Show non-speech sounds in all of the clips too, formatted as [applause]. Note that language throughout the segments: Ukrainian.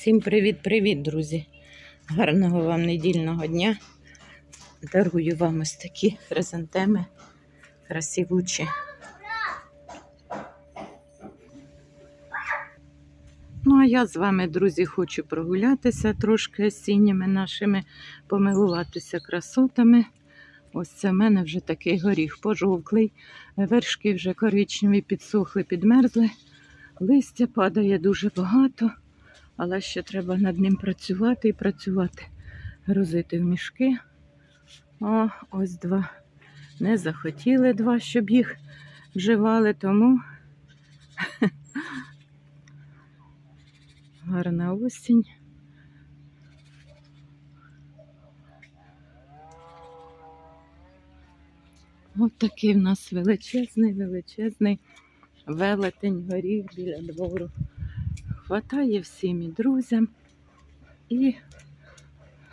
Всім привіт-привіт, друзі! Гарного вам недільного дня. Дарую вам ось такі хризантеми красивучі. Ну, а я з вами, друзі, хочу прогулятися трошки осінніми нашими, помилуватися красотами. Ось це в мене вже такий горіх пожовклий. Вершки вже коричневі, підсохли, підмерзли. Листя падає дуже багато, але ще треба над ним працювати і працювати, грузити в мішки. О, ось два. Не захотіли два, щоб їх вживали, тому [laughs] гарна осінь. Ось такий в нас величезний, величезний велетень горіх біля двору. Хватає всім і друзям, і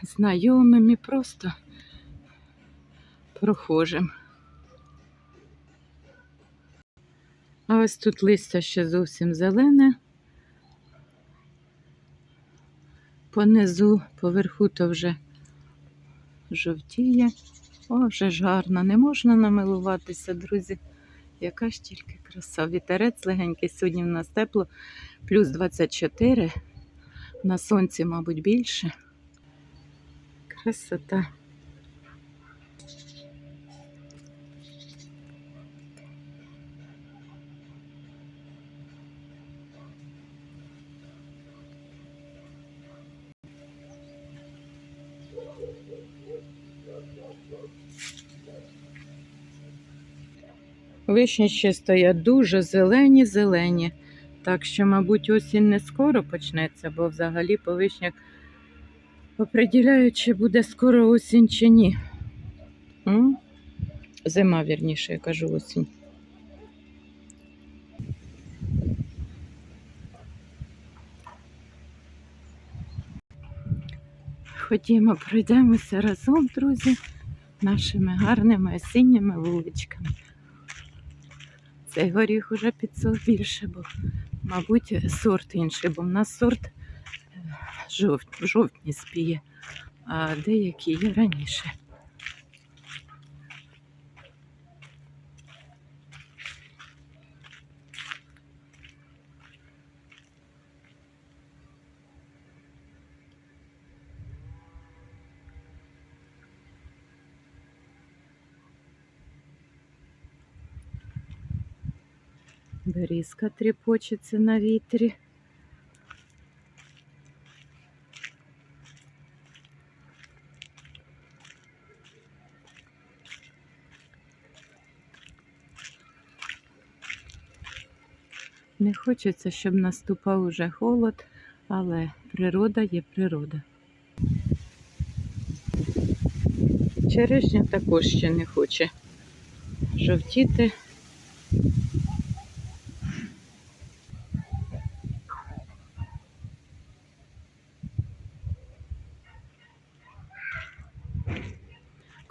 знайомим, і просто прохожим. А ось тут листя ще зовсім зелене. Понизу, поверху то вже жовтіє. О, вже ж гарно. Не можна намилуватися, друзі. Яка ж тільки краса. Вітерець легенький. Сьогодні в нас тепло, плюс 24. На сонці, мабуть, більше. Красота. Вишні ще стоять дуже зелені, зелені. Так що, мабуть, осінь не скоро почнеться, бо взагалі по вишнях оприділяють, чи буде скоро осінь чи ні. М? Зима, вірніше, я кажу осінь. Ходімо, пройдемося разом, друзі, нашими гарними осінніми вуличками. Цей горіх уже підсох більше, бо, мабуть, сорт інший, бо в нас сорт е, жовт, жовтні спіє, а деякі є раніше. Берізка тріпочеться на вітрі. Не хочеться, щоб наступав уже холод, але природа є природа. Черешня також ще не хоче жовтіти.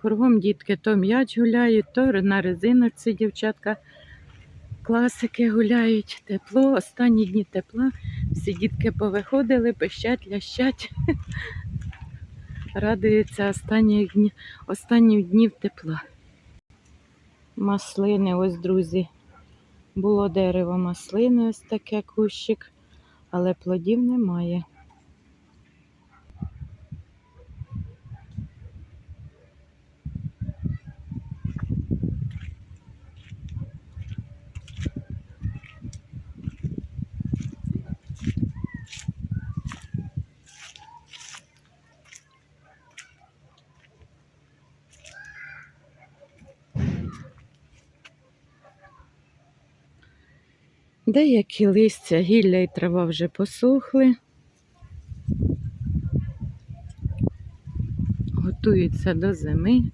Кругом дітки то м'яч гуляють, то на резиночці дівчатка класики гуляють. Тепло, останні дні тепла. Всі дітки повиходили, пищать, лящать. Радуються останніх днів, останніх днів тепла. Маслини, ось, друзі. Було дерево маслини, ось таке кущик, але плодів немає. Деякі листя, гілля і трава вже посохли. Готуються до зими.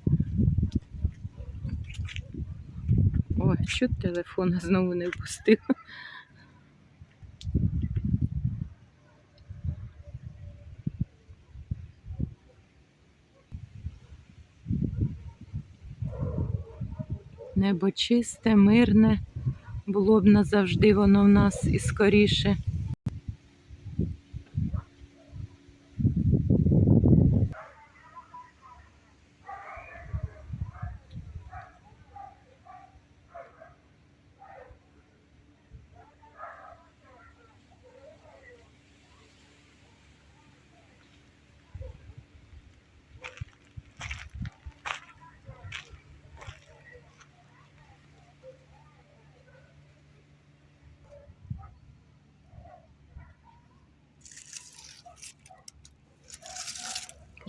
Ой, чуть телефон знову не впустив. Небо чисте, мирне. Було б назавжди воно в нас і скоріше.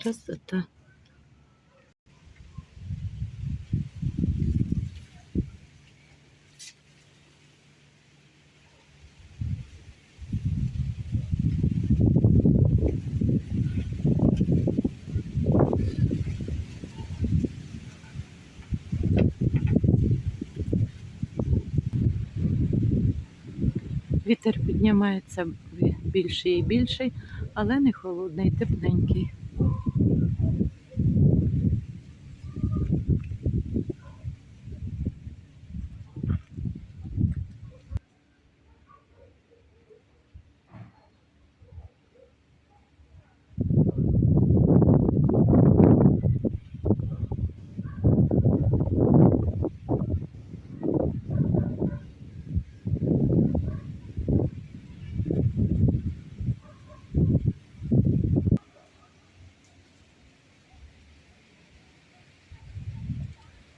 Красота. Вітер піднімається більший і більший, але не холодний, тепленький.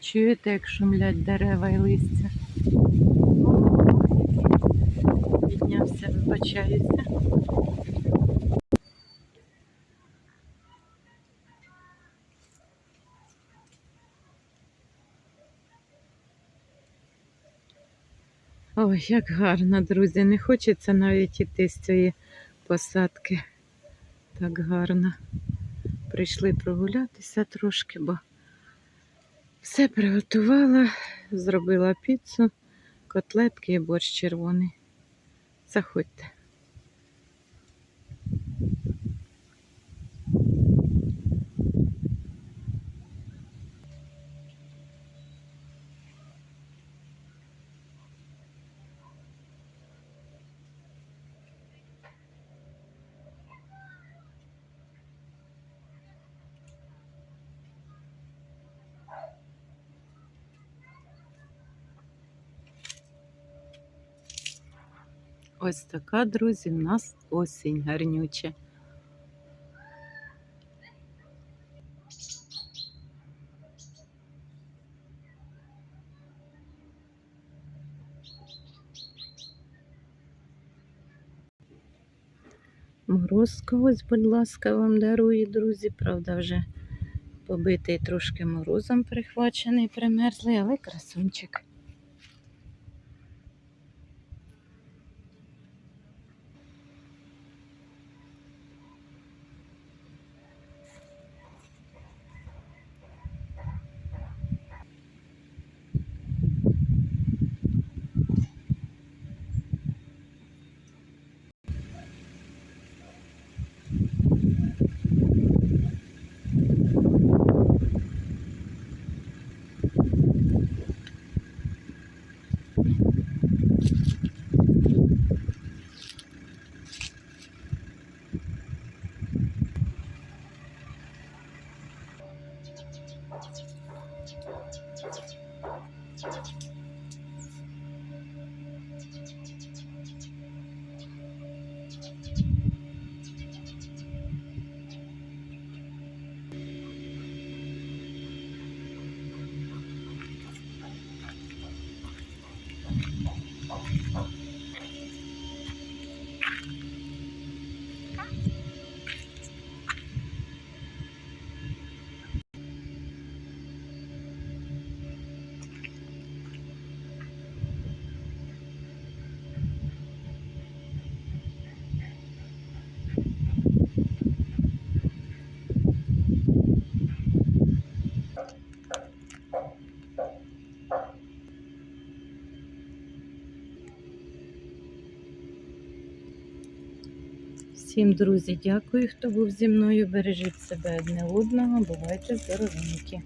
Чуєте, як шумлять дерева і листя? Піднявся, вибачаюся. Ой, як гарно, друзі. Не хочеться навіть іти з цієї посадки. Так гарно. Прийшли прогулятися трошки, бо все приготувала, зробила піцу, котлетки і борщ червоний. Заходьте. Ось така, друзі, в нас осінь гарнюча. Морозко, ось, будь ласка, вам дарую, друзі. Правда, вже побитий трошки морозом прихвачений, примерзлий, але красунчик. Всім, друзі, дякую, хто був зі мною. Бережіть себе одне одного. Бувайте здоровенькі.